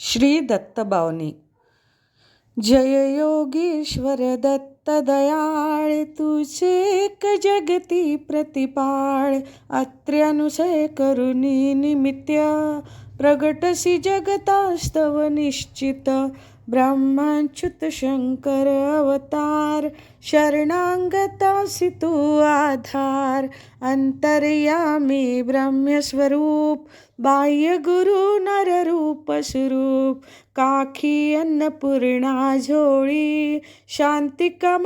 श्री दत्तबावनी जय योगीश्वर दत्त दयाळ तुझे एक जगती प्रतिपाळ. अत्र्यानुसय करुणी निमित्य प्रगटसी जगतास्तव निश्चित. ब्रह्माच्युत शंकर अवतार शरणांगतासी तू आधार अंतर्यामी ब्रह्मस्वरूप बाह्य गुरु नररूप स्वरूप काखी अन्नपूर्णा झोळी शांतिका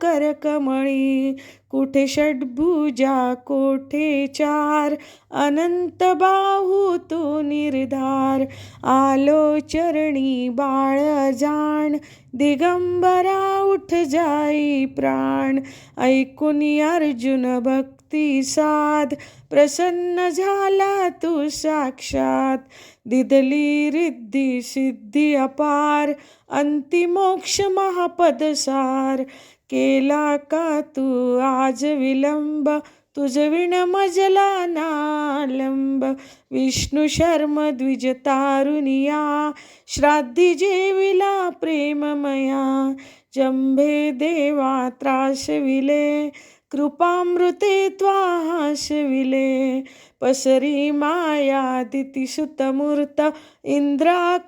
करकमळी कुठे षड्भुजा कोठे चार अनंत बाहू तो निर्धार आलो चरणी बाळ जाण दिगंबरा उठ जाई प्राण. ऐकून अर्जुन भक्ती साध. प्रसन्न झाला तू साक्षात. दिदली रिद्धी सिद्धी अपार. अंतिमोक्ष महापदसार केला का तू आज विलंब? तुजविण मजला नालंब. विष्णू शर्म द्विज तारुनिया श्राद्धी जेविला प्रेममया. जंभे देवा त्रासविले. कृपामृते त्वाहासविले. पसरी माया दितिसुतमूर्त इंद्रा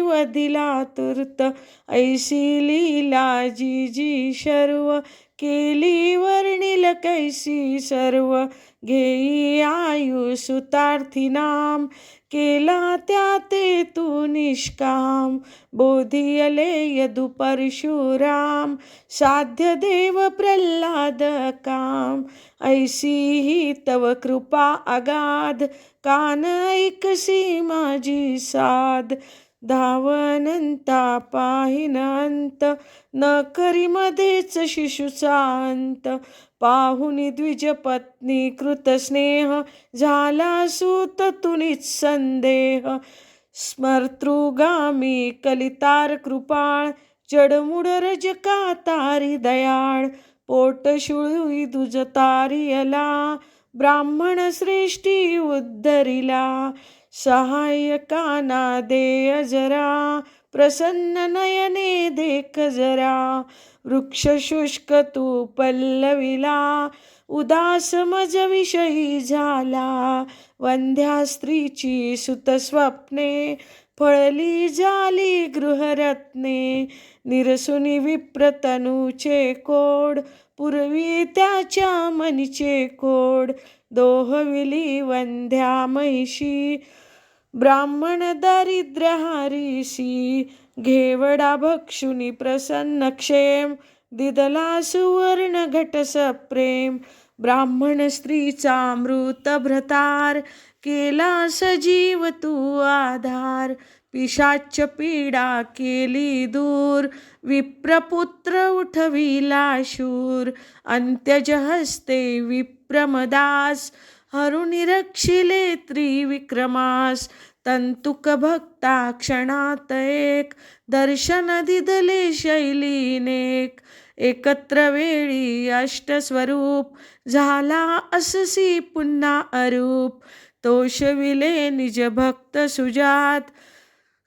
वदिला तुर्त. ऐशी लीला जी जी शर्व. केली वर्णिल कैसी सर्व घेई आयुषुतार्थी नाम. केला त्या ते तू निष्काम बोधियले यदु परशुराम. साध्य देव प्रल्हाद काम ऐसी ही तव कृपा अगाध. कान ऐकसी माझी साध धावनंता पाहिनंत न करी मध्येच शिशुचांत पाहुनी द्विज पत्नी झाला सूत तुनीच संदेह. स्मर्तृगामी कलितार कृपाळ चढमुड रज का तारी दयाळ. पोट शुळी दुज ब्राह्मण श्रेष्ठी उद्धरिला. सहाय्यकाना देय जरा प्रसन्न नयने देख जरा. वृक्ष शुष्क तू पल्लविला उदास मज विषयी झाला. वंध्या स्त्रीची सुतस्वप्ने फळली झाली गृहरत्ने. निरसुनी विप्रतनूचे कोड पूर्वी त्याच्या मनीचे कोड. दोहविली वंध्या महिषी ब्राह्मण दारिद्र्य हारिसी घेवडा भक्षुनी प्रसन्न क्षेम दिदला सुवर्ण घटस प्रेम ब्राह्मण स्त्रीचा मृत भ्रतार केला सजीव तू आधार पिशाच पीडा केली दूर विप्रपुत्र उठविला शूर अंत्यज हस्ते विप्रमदास हरुनिरक्षिले त्रिविक्रमास तंतुक भक्ता क्षणात एक दर्शन दिदले शैलीनेक एकत्र वेळी अष्टस्वरूप झाला अससी पुन्हा अरूप तोषविले निज भक्त सुजात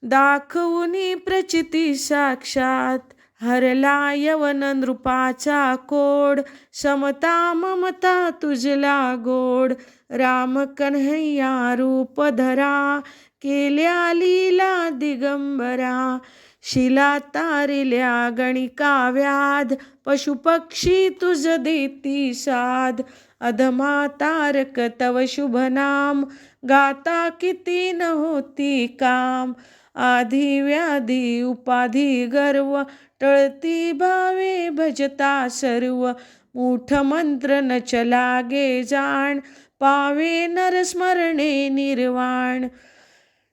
दाखवुनी प्रचिती साक्षात हरला यवन नृपाचा कोड समता ममता तुझला गोड राम कन्हैया रूप धरा केल्या लीला दिगंबरा शिला तारिल्या गणिका व्याध पशुपक्षी तुझ देती साध अधमा तारक तव शुभ नाम गाता किती न होती काम आधी व्याधी उपाधी गर्व टळती भावे भजता सर्व मूठ मंत्र न चलागे जाण पावे नरस्मरणे निर्वाण.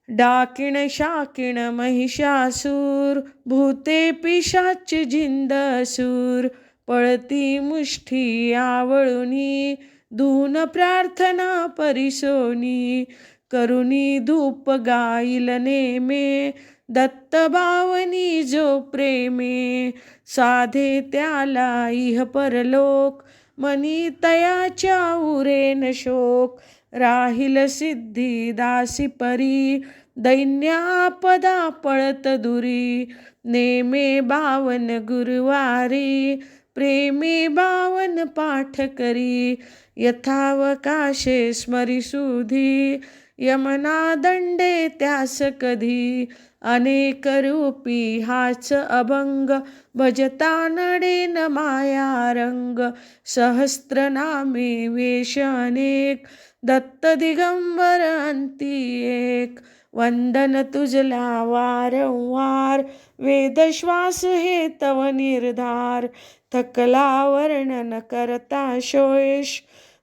डाकिण शाकिण महिषासूर भूते पिशाच जिंदसूर पळती मुष्ठी आवळुनी धून प्रार्थना परिसोनी. करुणी धूप गाईल नेमे दत्तभावनी जो प्रेमे. साधे त्याला इह परलोक मनी तयाच्या उरेन शोक राहिल सिद्धी दासी परी दैन्यापदा पळत दुरी नेमे बावन गुरुवारी प्रेमे बावन पाठ करी यथावकाशे स्मरिसुधी यमना दंडे त्यास कधी? अनेक रूपी हाच अभंग भजता नडेन माया रंग. सहस्त्रनामे वेश अनेक दत्त दिगंबर अंती एक. वंदन तुझला वारंवार वेदश्वास हे तव निर्धार. थकला वर्णन करता शोयेश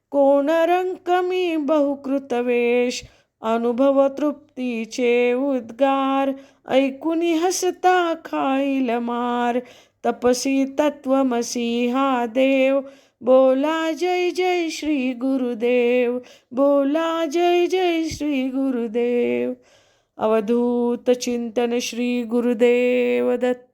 कोण रंक मी बहुकृतवेश वेश. अनुभव तृप्तीचे उद्गार ऐकून हसता खाईल मार. तपसी तत्वमसी हा देव बोला जय जय श्री गुरुदेव बोला जय जय श्री गुरुदेव. अवधूत चिंतन श्री गुरुदेव दत्त